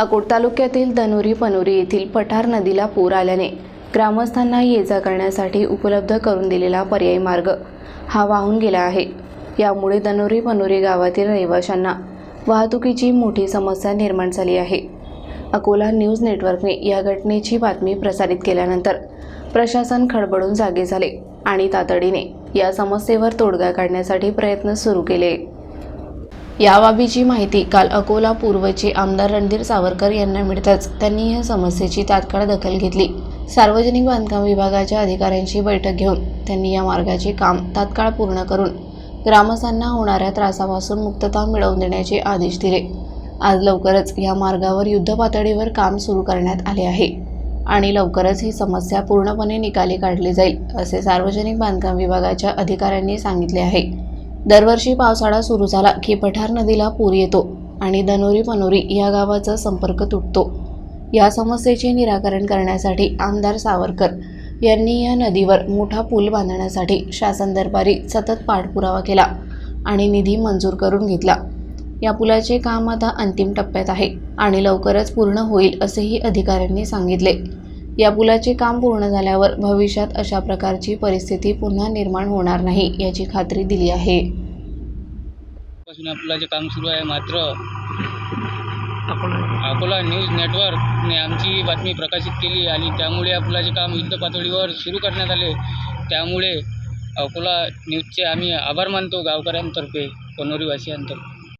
अकोट तालुक्यातील धनुरी पनुरी येथील पठार नदीला पूर आल्याने ग्रामस्थांना ये जा करण्यासाठी उपलब्ध करून दिलेला पर्यायी मार्ग हा वाहून गेला आहे. यामुळे धनुरी पनुरी गावातील रहिवाशांना वाहतुकीची मोठी समस्या निर्माण झाली आहे. अकोला न्यूज नेटवर्कने या घटनेची बातमी प्रसारित केल्यानंतर प्रशासन खडबडून जागे झाले आणि तातडीने या समस्येवर तोडगा काढण्यासाठी प्रयत्न सुरू केले. याबाबीची माहिती काल अकोला पूर्वचे आमदार रणधीर सावरकर यांना मिळताच त्यांनी या समस्येची तात्काळ दखल घेतली. सार्वजनिक बांधकाम विभागाच्या अधिकाऱ्यांची बैठक घेऊन त्यांनी या मार्गाचे काम तात्काळ पूर्ण करून ग्रामस्थांना होणाऱ्या त्रासापासून मुक्तता मिळवून देण्याचे आदेश दिले. आज लवकरच या मार्गावर युद्धपातळीवर काम सुरू करण्यात आले आहे आणि लवकरच ही समस्या पूर्णपणे निकाली काढली जाईल असे सार्वजनिक बांधकाम विभागाच्या अधिकाऱ्यांनी सांगितले आहे. दरवर्षी पावसाळा सुरू झाला की पठार नदीला पूर येतो आणि धनोरी पनोरी या गावाचा संपर्क तुटतो. या समस्येचे निराकरण करण्यासाठी आमदार सावरकर यांनी या नदीवर मोठा पूल बांधण्यासाठी शासन दरबारी सतत पाठपुरावा केला आणि निधी मंजूर करून घेतला. या पुलाचे काम आता अंतिम टप्प्यात आहे आणि लवकरच पूर्ण होईल असेही अधिकाऱ्यांनी सांगितले. या पुलाचे काम पूर्ण झाल्यावर भविष्यात अशा प्रकारची परिस्थिती पुन्हा निर्माण होणार नाही याची खात्री दिली आहे. पासून या पुलाचे काम सुरू आहे मात्र अकोला. न्यूज नेटवर्कने आमची बातमी प्रकाशित केली आणि त्यामुळे या पुलाचे काम युद्ध पातळीवर सुरू करण्यात आले. त्यामुळे अकोला न्यूजचे आम्ही आभार मानतो गावकऱ्यांतर्फे पनोरीवासियांतर्फे